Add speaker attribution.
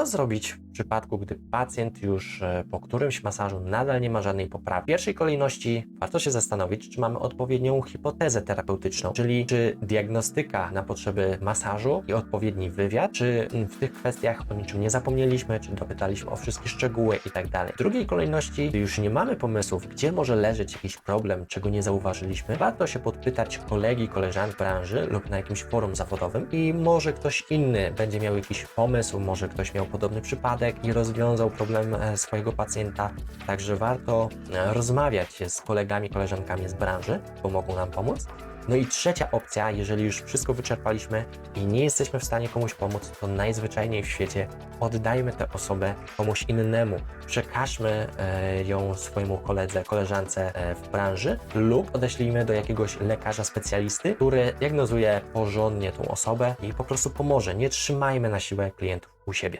Speaker 1: Co zrobić w przypadku, gdy pacjent już e, po którymś masażu nadal nie ma żadnej poprawy? W pierwszej kolejności warto się zastanowić, czy mamy odpowiednią hipotezę terapeutyczną, czyli czy diagnostyka na potrzeby masażu i odpowiedni wywiad, czy mm, w tych kwestiach o niczym nie zapomnieliśmy, czy dopytaliśmy o wszystkie szczegóły i tak. W drugiej kolejności, gdy już nie mamy pomysłów, gdzie może leżeć jakiś problem, czego nie zauważyliśmy, warto się podpytać kolegi, koleżanek branży lub na jakimś forum zawodowym i może ktoś inny będzie miał jakiś pomysł, może ktoś miał podobny przypadek i rozwiązał problem e, swojego pacjenta. Także warto e, rozmawiać się z kolegami, koleżankami z branży, bo mogą nam pomóc. No i trzecia opcja, jeżeli już wszystko wyczerpaliśmy i nie jesteśmy w stanie komuś pomóc, to najzwyczajniej w świecie oddajmy tę osobę komuś innemu. Przekażmy e, ją swojemu koledze, koleżance w branży lub odeślijmy do jakiegoś lekarza specjalisty, który diagnozuje porządnie tą osobę i po prostu pomoże. Nie trzymajmy na siłę klientów u siebie.